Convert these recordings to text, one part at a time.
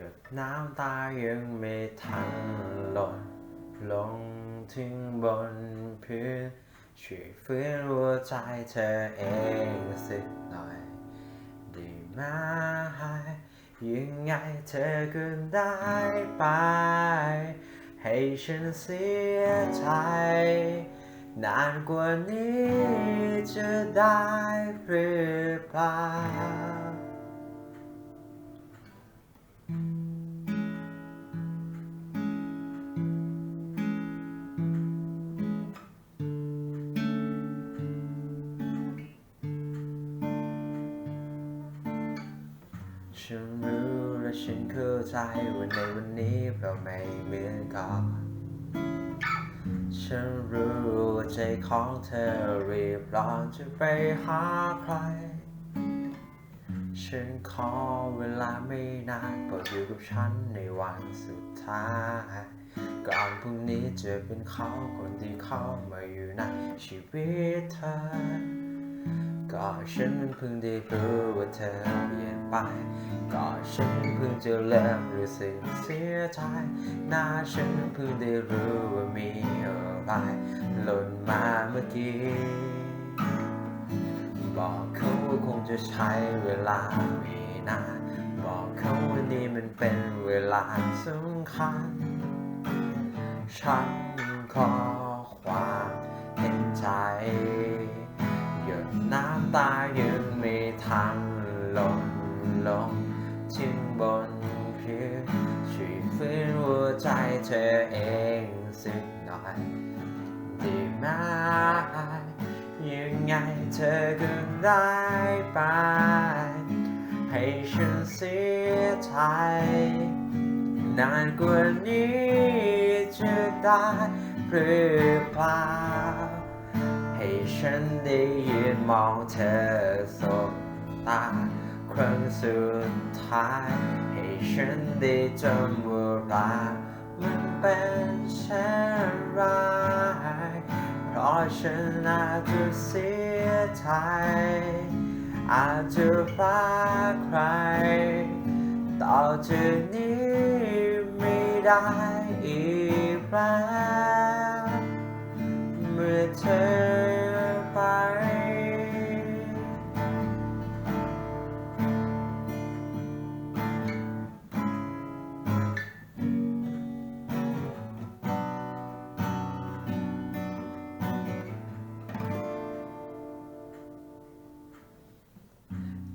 หยดน้ำตายังไม่ทันหล่นลงถึงบนพื้นช่วยฟื้นหัวใจเธอเองสักหน่อยได้ไหมยังไงเธอก็ได้ไป ให้ฉันเสียใจ นานกว่านี้จะได้หรือเปล่า ฉันรู้และฉันเข้าใจว่าในวันนี้เราไม่เหมือนก่อนฉันรู้ว่าใจของเธอรีบร้อนจะไปหาใคร ฉันขอเวลาไม่นานโปรดอยู่กับฉันในวันสุดท้ายก่อนพรุ่งนี้จะเป็นเขาคนที่เข้ามาอยู่ในชีวิตเธอ ก็ฉันเพิ่งได้รู้ว่าเธอเปลี่ยนไป ก็ฉันเพิ่งจะเริ่มรู้สึกเสียใจน่าฉันเพิ่งได้รู้ว่ามีอะไรหล่นมาเมื่อกี้ บอกเขาว่าคงจะใช้เวลาไม่นานบอกเขาว่านี่มันเป็นเวลาสำคัญ ฉันขอความเห็นใจ ตายังไม่ทันหล่นลงถึงบนพื้นช่วยฟื้นหัวใจเธอเองสักหน่อยได้ไหมยังไงเธอก็ได้ไปให้ฉันเสียใจนานกว่านี้จะได้หรือเปล่า ให้ฉันได้ยืนมองเธอสบตาครั้งสุดท้าย ให้ฉันได้จำว่ารักมันเป็นเช่นไรเพราะฉันอาจจะเสียใจอาจจะรักใคร ต่อจากนี้ไม่ได้อีกแล้วเ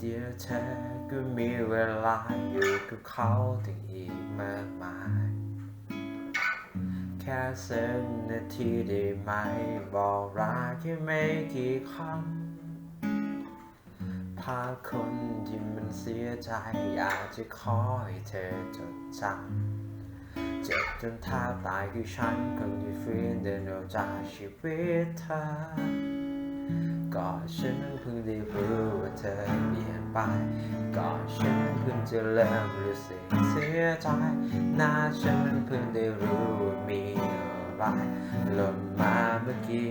เดี๋ยวเธอก็มีเวลาอยู่กับเขาถึงอีกมากมาย แค่สิบนาทีได้ไหมบอกรักแค่ไม่กี่คำพาคนที่มันเสียใจอยากจะขอให้เธอจดจำเจ็บจนแทบตายคือฉันคงที่ฟื้นเดินออกจากชีวิตเธอ ก็ฉันเพิ่งได้รู้ว่าเธอเปลี่ยนไป ก็ฉันเพิ่งจะเริ่มรู้สึกเสียใจน่าฉันเพิ่งได้รู้ว่ามีอะไรหล่นมาเมื่อกี้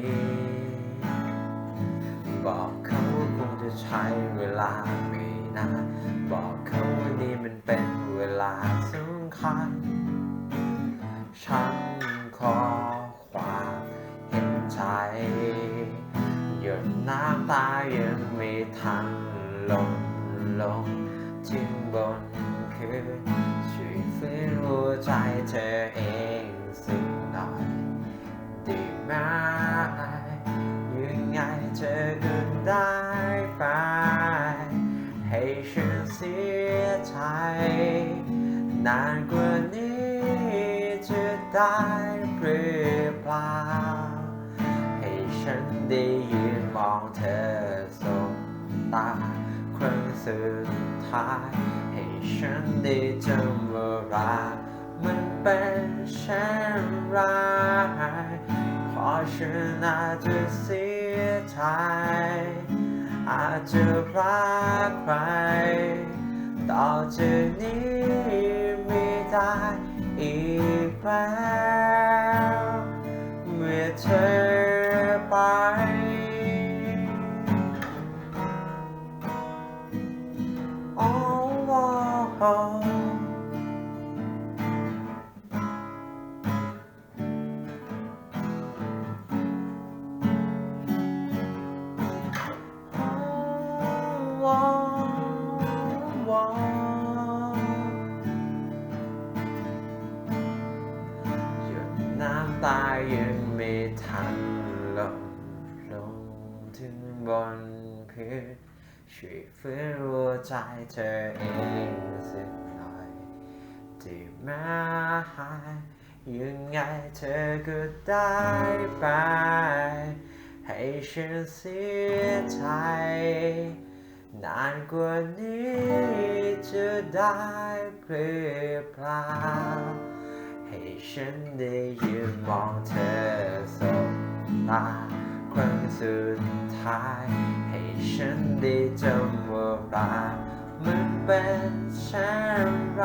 บอกเขาคงจะใช้เวลาไม่นานบอกเขาว่านี่มันเป็นเวลาสำคัญ ลงลงถึงบนคืนช่วยฟื้นหัวใจเธอเองสักหน่อยได้ไหมยังไงเธอก็ได้ไปให้ฉันเสียใจนานกว่านี้จะได้หรือเปล่าให้ฉันได้ยืนมองเธอสบตา ครั้งสุดท้ายให้ฉันได้จำว่ารักมันเป็นเช่นไรเพราะฉันอาจจะเสียใจอาจจะรักใครต่อจากนี้ไม่ได้อีกแล้ว ตายยังไม่ทันลงลงถึงบนพื้นช่วยฟื้นหัวใจเธอเองสักหน่อยที่มาหายยังไงเธอก็ได้ไป ให้ฉันเสียใจนานกว่านี้จะได้เปลือเปล่า ให้ฉันได้ยืนมองเธอสบตาครั้งสุดท้าย ให้ฉันได้จำว่ารักมันเป็นเช่นไร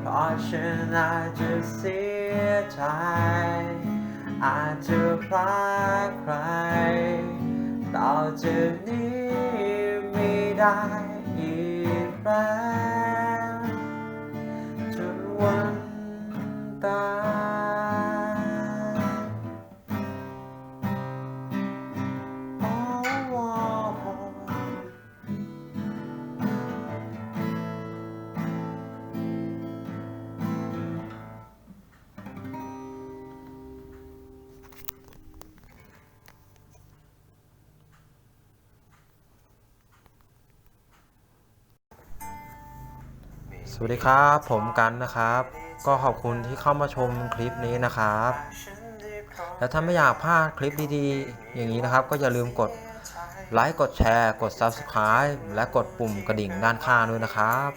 เพราะฉันอาจจะเสียใจอาจจะพลาดใครต่อจากนี้ไม่ได้ สวัสดีครับ ผมกันนะครับ ก็ขอบคุณที่เข้ามาชมคลิปนี้นะครับ แล้วถ้าไม่อยากพลาดคลิปดีๆ อย่างนี้นะครับ ก็อย่าลืมกดไลค์กดแชร์ กด Subscribe และกดปุ่มกระดิ่งด้านข้างด้วยนะครับ